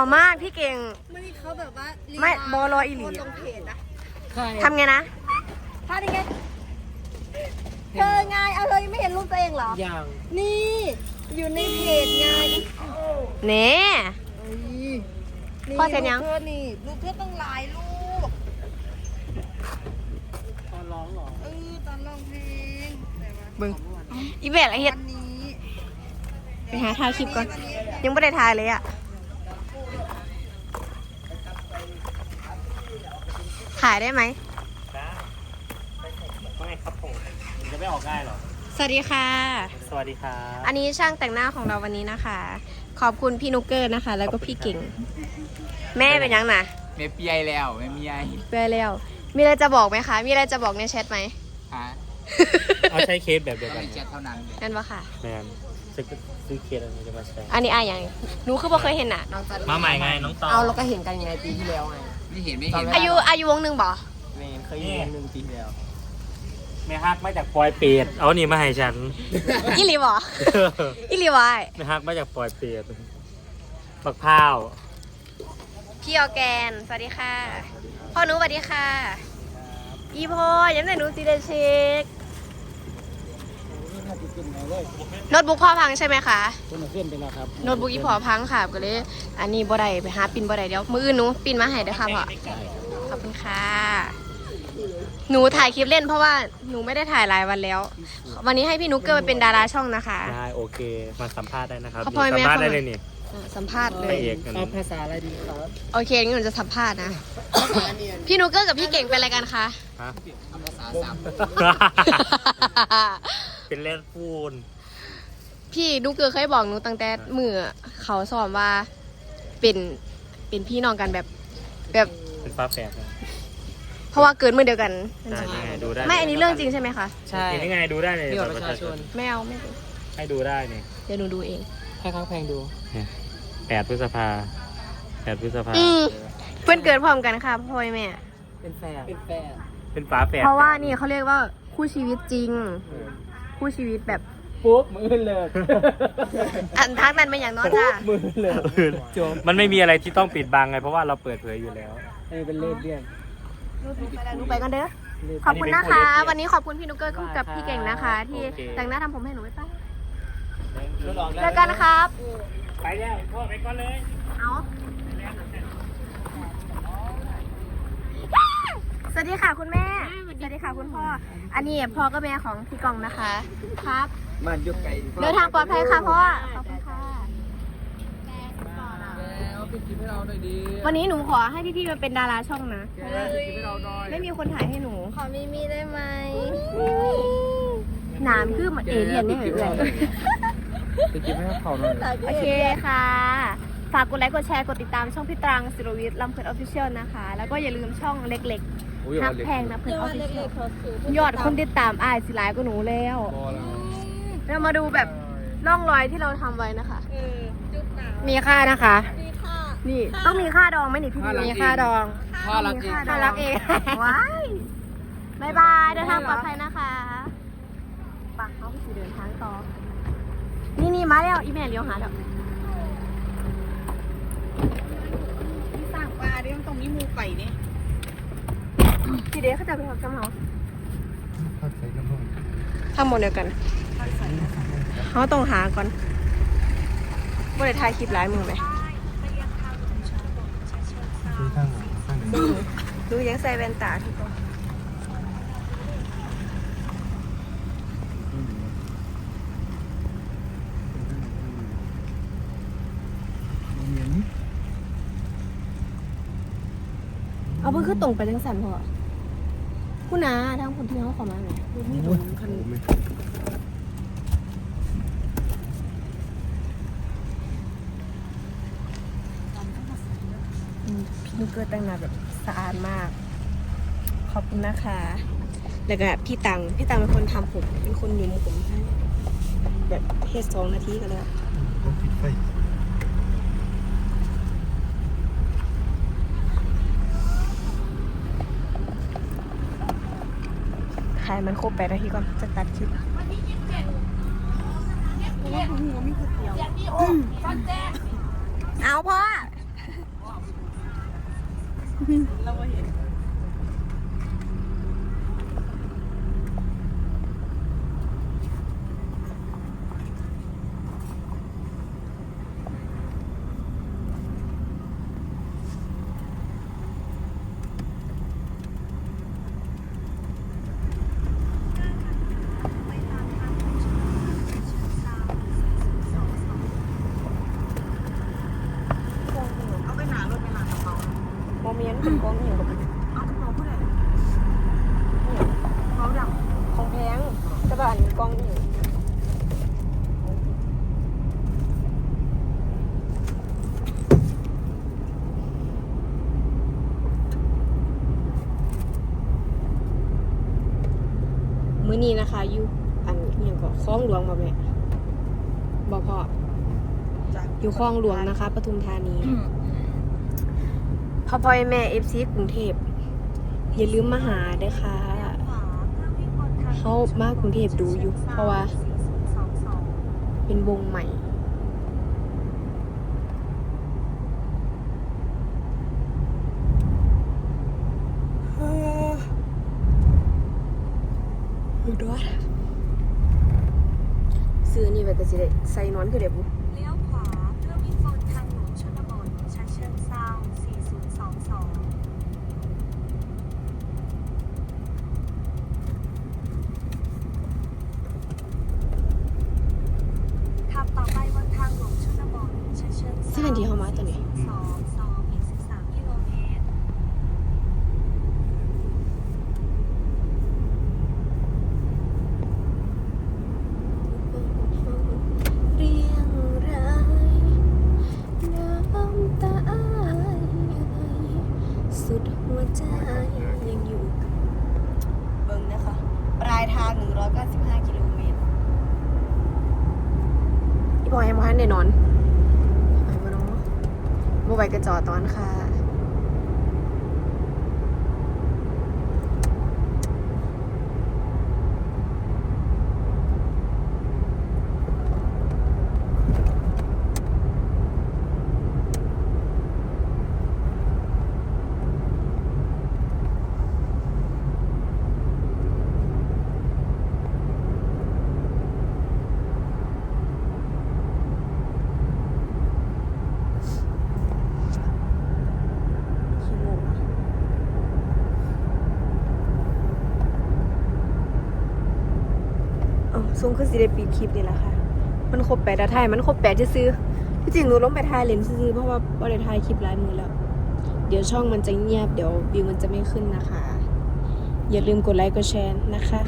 อมากพี่เก่งไม่ได้เขาแบบว่าลีลาไม่บอรออีหลี คนลงเพจนะใครทำไงนะท่าได้ไงเธอไงเอาเธอยังไม่เห็นรูปตัวเองเหรอ อย่างนี่ อยู่ในเพจไงเน่นี่พ่อเซ็นยัง รูปเธอนี่รูปเธอต้องหลายรูปตอนร้องเหรอเออตอนร้องเพลงแต่ว่าบึงอีแบบละเอียดวันนี้ไปหาถ่ายคลิปก่อนวันนี้ยังไม่ได้ถ่ายเลยอะ ถ่ายได้ไหมว่าไงครับผมมันจะไม่ออกได้เหรอ สวัสดีค่ะ สวัสดีครับอันนี้ช่างแต่งหน้าของเราวันนี้นะคะ ขอบคุณพี่นุกเกอร์นะคะ แล้วก็พี่เก่ง แม่เป็นยังนะไม่เปียยแล้วไม่มีไอเปื่อยแล้ว มีอะไรจะบอกไหมคะ มีอะไรจะบอกในแชทไหมฮะเอาใช้เคสแบบเดียวกัไม่นแชทเท่านั้นเลยนั่นปะค่ะแมนซื้อซื้อเคสอันนี้จะมาใช้อันนี้อะอย่างหนูคือบ่เคยเห็นอะมาใหม่ไงน้องตองเอาเราก็เห็นกันยังไงปีที่แล้วไง ไม่เห็นไม่เห็นอายุอายุวงหนึ่งบ่เมนเคยอยู่วงหนึ่งปีที่แล้วแม่ฮักมาจากปอยเปียดเอานี่มาให้ฉันอีหลีบ่อีหลีวายแม่ฮักมาจากปอยเปียดบักพ้าวพี่ออร์แกนสวัสดีค่ะ พ่อหนูสวัสดีค่ะ อีพ่อยังแต่หนูสีเดเช็ค โน้ตบุ๊กพ่อพังใช่ไหมคะคนมาขึ้นไปแล้วครับโน้ตบุ๊กอีพ่อพังค่ะก็เลย อันนี้บ่ได้ไปหาปินบ่ได้เดี๋ยวมืออื่นหนูปินมาให้เด้อค่ะพ่อขอบคุณค่ะหนูถ่ายคลิปเล่นเพราะว่าหนูไม่ได้ถ่ายหลายวันแล้ว วันนี้ให้พี่นุกเกอร์ไปเป็นดาราช่องนะคะ ได้โอเค มาสัมภาษณ์ได้นะครับเขาพลอยสัมภาษณ์แม่ได้เขาเลยนี่เออ สัมภาษณ์เลพย ระเอกกัน เอาภาษาอะไรดีครับโอเคงั้นหนูจะสัมภาษณ์นะ พี่นุกเกอร์กับพี่เก่งเป็นอะไรกันคะ ฮะ เอาภาษาสามเป็นเล่นพูนพี่นุกเกอร์เคยบอกหนูตั้งแต่มือเขาสอนว่าเป็นเป็นพี่น้องกันแบบ แบบ เป็นฟ้าแฝดนะเพราะว่าเกิดมือเดียวกันได้ยังไงดูได้ไม่อันนี้เรื่องจริงใช่ไหมคะใช่เห็นยังไงดูได้ในเดี๋ยวบัตประชาชน ไม่เอาไม่ดูให้ดูได้นี่เดี๋ยวหนูดูเองให้ข้างแพงดู แปดพฤษภาแปดพฤษภา อืมเพื่อนเกิดพร้อมกันค่ะพ่อแม่ เป็นแฟนเป็นแฟนเป็นฟ้าแฝดเพราะว่านี่เขาเรียกว่าคู่ชีวิตจริง คู่ชีวิตแบบปุ๊บมือเลยอันทักนั้นเป็นอย่างน้อยจ้ามือเลยจบมันไม่มีอะไรที่ต้องปิดบังไง เพราะว่าเราเปิดเผยอยู่แล้วเออเป็นเล่นเรื่องหนูไปกันเด้อเล่นขอบคุณนะคะอันนี้เป็นวันนี้ขอบคุณพี่นุกเกอร์คู่กับพี่เก่งนะคะ ที่โอเคแต่งหน้าทำผมให้หนูไว้ป้าทดลองเจอกันนะครับ ไปแล้วพ่อไปก่อนเลยเอาสวัสดีค่ะคุณแม่ สวัสดีค่ะคุณพ่อ อันนี้พ่อก็แม่ของพี่กองนะคะ ครับ มันยุกไก่เดินทางปลอดภัยค่ะพ่อ ขอบคุณค่ะแล้วปิดคลิปให้เราหน่อยดีวันนี้หนูขอให้พี่ๆมาเป็นดาราช่องนะเพราะว่าปิดคลิปให้เราหน่อยไม่มีคนถ่ายให้หนู ขอมีมีได้ไหมหนามคือเหมือนเอเลี่ยนเนี่ยเลย ปิดคลิปให้เขาหน่อย โอเคค่ะ ฝากกดไลค์กดแชร์กดติดตามช่องพี่ตรังสิรวิทย์ลำเพลินออฟฟิเชียลนะคะ แล้วก็อย่าลืมช่องเล็กๆฮักแพงนะเพื่อนออฟฟิเชียลยอดคนติดตามอายสิหลายก็หนูแล้วเรามาดูแบบร่องรอยที่เราทำไว้นะคะเออจุดหนาวมีค่านะคะนี่ค่ะ นี่ต้องมีค่าดองไหมนี่พี่ค่ารักมีค่าดองพ่อรักเองค่ารักเองว้ายบายบายเดินทางปลอดภัยนะคะปะเขาไปสิเดินทางต่อนี่นี่ มาแล้ว อีแม่เลี้ยวหาดอกสั่งปลาดิมันตรงนี้มูไก่เนี่ยทีเดียวเขาจะไปทำจำเขาทำหมดเดียวกันเขาต้องหาก่อนว่าได้ถ่ายคลิปหลายมือไหมดูยังใส่แว่นตาทุกคน เอาเพื่อคือตรงไปทั้งสันพอคุณนาทั้งคนที่เขาขอมาไหมนี่ตรงคันพี่นุเกอร์แต่งหน้าแบบสะอาดมาก ขอบคุณนะคะ แล้วก็พี่ตังพี่ตังเป็นคนทำผม เป็นคนหยุมผมให้แบบเทศสองนาทีก็แล้ว ขายมันครบแปดนาทีก่อนจะตัดคลิปเอาพ่อ เมนต์เป็นกองหิวกับเอากระเป๋าผู้ใดกระเป๋าดำของแพงแต่ว่าอันกองหิวมื้อนี้นะคะอยู่อันอหย่างก็คลองหลวงมาแม่บ่พอ จ้ะอยู่คลองหลวงนะคะปทุมธานี พ่อพ่อแม่เอฟซีกรุงเทพอย่าลืมมาหาเด้อค่ะเขามากรุงเทพดูอยู่ เพราะว่า เป็นวงใหม่ดูด้วยซื้อนี่ไปก็สิได้ใส่นอนคือเดี๋ยวบุ เลี้ยวขวาเพื่อวิ่งบนทางหลวงชนบทชั้นเชิงเซา4022 ขับต่อไปบนทางหลวงชนบทชั้นเชิงเซา ที่เป็นที่เขามาตัวนี้ สองสองอีก13กิโลเมตร เรียงรายน้ำตาอายสุดหัวใจยังอยู่ เบิ่งนะคะ ปลายทาง 195 กิโลเมตร แน่นอนไปบ่เนาะบ่ไปกระจอตอนค่ะ ขี้มูกอะเอ้าซุ งคือสิได้ปิดคลิปนี่แหละค่ะ มันครบแปดแต่ถ่ายมันครบแปดจะซื้อที่จริงหนูลงไปถ่ายเลนซื้อเพราะว่าบ่ได้ถ่ายคลิปหลายมือแล้ว เดี๋ยวช่องมันจะเงียบเดี๋ยววิวมันจะไม่ขึ้นนะคะ อย่าลืมกดไลค์กดแชร์นะคะ